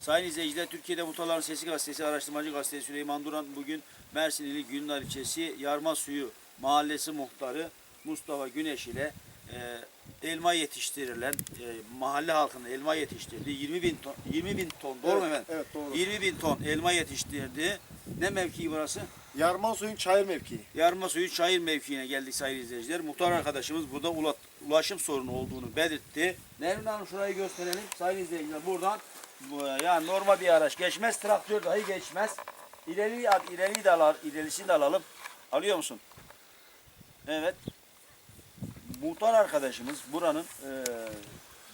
Sayın izleyiciler, Türkiye'de Muhtarların Sesi Gazetesi, Araştırmacı Gazetesi Süleyman Duran bugün Mersin ili Günlar ilçesi Yarma Suyu Mahallesi Muhtarı Mustafa Güneş ile e, elma yetiştirilen e, mahalle halkının elma yetiştirdiği 20 bin ton, 20 bin ton doğru mu Evet, efendim? evet, doğru. 20 bin ton elma yetiştirdi. Ne mevkii burası? Yarman suyun çayır mevkii. Yarma Suyu Çayır mevkiine geldik sayın izleyiciler. Muhtar arkadaşımız burada ula- ulaşım sorunu olduğunu belirtti. Nermin Hanım şurayı gösterelim. Sayın izleyiciler buradan bu, yani normal bir araç geçmez. Traktör dahi geçmez. İleri ileri de alalım. ilerisini de alalım. Alıyor musun? Evet. Muhtar arkadaşımız buranın e,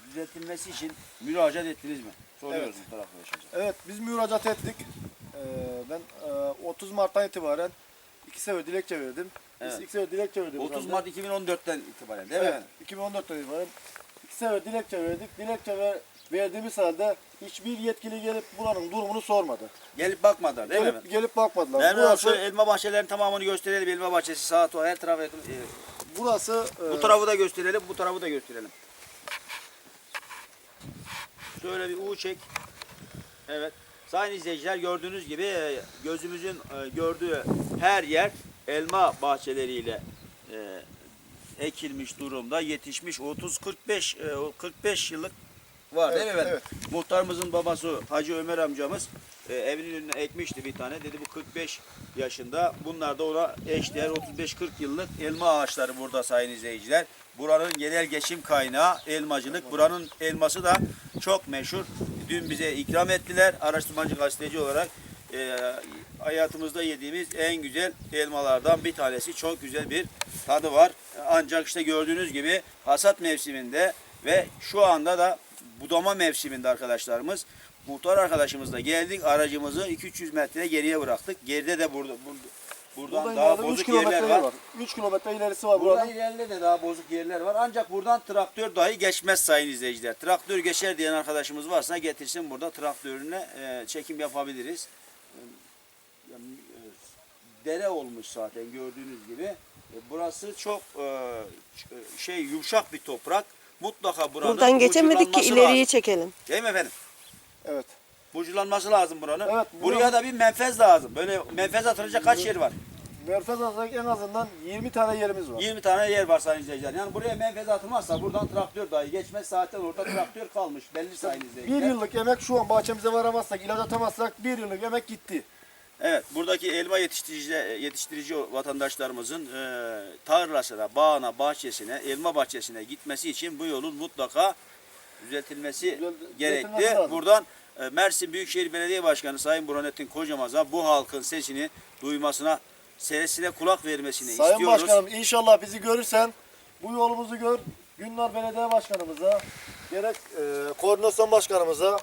düzeltilmesi için müracaat ettiniz mi? Soruyoruz Evet. muhtar arkadaşımıza. Evet biz müracaat ettik. Ee, ben e, 30 Mart'tan itibaren iki sefer dilekçe verdim. Biz Evet. iki sefer dilekçe verdik. 30 herhalde. Mart 2014'ten itibaren değil mi? Evet, 2014'ten itibaren iki sefer dilekçe verdik. Dilekçe ver, verdiğimiz halde hiçbir yetkili gelip buranın durumunu sormadı. Gelip bakmadılar değil mi? Gelip, gelip bakmadılar. Hanım burası, şöyle elma bahçelerinin tamamını gösterelim. Elma bahçesi sağa sola her tarafa yakın. e, burası Bu e, tarafı da gösterelim, bu tarafı da gösterelim. Şöyle bir U çek. Evet. Sayın izleyiciler gördüğünüz gibi e, gözümüzün e, gördüğü her yer elma bahçeleriyle e, ekilmiş durumda. Yetişmiş 30 45 e, o 45 yıllık var değil mi Evet, efendim? Muhtarımızın babası Hacı Ömer amcamız e, evinin önüne ekmişti bir tane. Dedi bu 45 yaşında. Bunlar da ona eşdeğer 35-40 yıllık elma ağaçları burada sayın izleyiciler. Buranın genel geçim kaynağı elmacılık. Buranın elması da çok meşhur. Dün bize ikram ettiler araştırmacı gazeteci olarak. E, hayatımızda yediğimiz en güzel elmalardan bir tanesi. Çok güzel bir tadı var. Ancak işte gördüğünüz gibi hasat mevsiminde ve şu anda da budama mevsiminde arkadaşlarımız. Muhtar arkadaşımızla geldik. Aracımızı 200 metre geriye bıraktık. Geride de burada, burada buradan buradan daha ileride 3 bozuk yerler var. var. 3 kilometre ilerisi var Buradan buranın. ileride de daha bozuk yerler var. Ancak buradan traktör dahi geçmez sayın izleyiciler. Traktör geçer diyen arkadaşımız varsa getirsin burada traktörüne e, çekim yapabiliriz. E, e, dere olmuş zaten gördüğünüz gibi. E, burası çok e, şey yumuşak bir toprak. Mutlaka buranın Buradan geçemedik ki ileriyi lazım. çekelim. Değil mi efendim? Evet. Buculanması lazım buranın. Evet, Buraya da bir menfez lazım. Böyle menfez atılacak kaç yer var? Merkez alsak en azından 20 tane yerimiz var. 20 tane yer var sayın izleyiciler. Yani buraya menfez atılmazsa buradan traktör dahi geçmez. Zaten orada traktör kalmış. Belli sayın izleyiciler. Bir yıllık emek şu an bahçemize varamazsak, ilaç atamazsak bir yıllık emek gitti. Evet, buradaki elma yetiştirici, yetiştirici vatandaşlarımızın e, tarlasına, bağına, bahçesine, elma bahçesine gitmesi için bu yolun mutlaka düzeltilmesi Düzel- gerekli. Buradan e, Mersin Büyükşehir Belediye Başkanı Sayın Burhanettin Kocamaz'a bu halkın sesini duymasına, sesine kulak vermesini Sayın istiyoruz. Başkanım inşallah bizi görürsen bu yolumuzu gör. Günlar Belediye Başkanımıza, gerek e, koordinasyon başkanımıza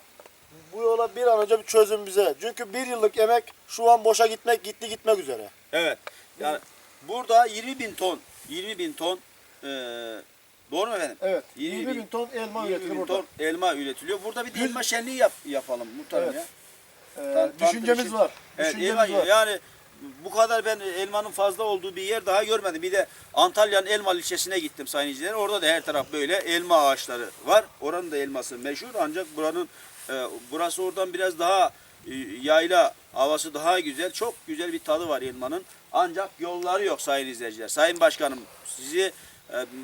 bu yola bir an önce bir çözüm bize. Çünkü bir yıllık emek şu an boşa gitmek, gitti gitmek üzere. Evet. Yani burada 20 bin ton, 20 bin ton e, doğru mu efendim? Evet. 20 20, bin ton elma 20 üretili bin burada. ton elma üretiliyor. Burada bir de elma şenliği yap, yapalım muhtarım Evet. ya. E, Tan- düşüncemiz var. Evet, Düşüncemiz elma, var. yani bu kadar ben elmanın fazla olduğu bir yer daha görmedim. Bir de Antalya'nın Elmalı ilçesine gittim sayın izleyiciler. Orada da her taraf böyle elma ağaçları var. Oranın da elması meşhur ancak buranın e, burası oradan biraz daha e, yayla havası daha güzel. Çok güzel bir tadı var elmanın. Ancak yolları yok sayın izleyiciler. Sayın Başkanım sizi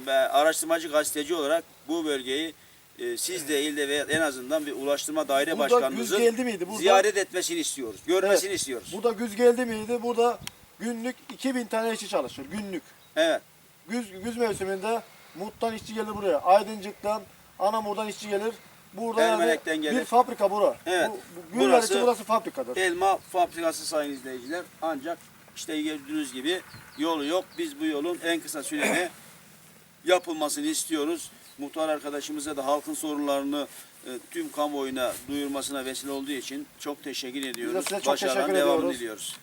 e, araştırmacı gazeteci olarak bu bölgeyi e, siz de ilde ve en azından bir ulaştırma daire Burada güz başkanımızın geldi miydi? Burada- ziyaret etmesini istiyoruz. Görmesini Evet. istiyoruz. Burada güz geldi miydi? Burada günlük 2000 tane işçi çalışır. Günlük. Evet. Güz, güz mevsiminde Mut'tan işçi gelir buraya. Aydıncık'tan, Anamur'dan işçi gelir. Burada yani gelir. bir fabrika bura. Evet. Bu, Burası- için burası fabrikadır. Elma fabrikası sayın izleyiciler. Ancak işte gördüğünüz gibi yolu yok. Biz bu yolun en kısa sürede yapılmasını istiyoruz. Muhtar arkadaşımıza da halkın sorunlarını e, tüm kamuoyuna duyurmasına vesile olduğu için çok teşekkür ediyoruz. size çok Başarıların teşekkür devamını ediyoruz. diliyoruz.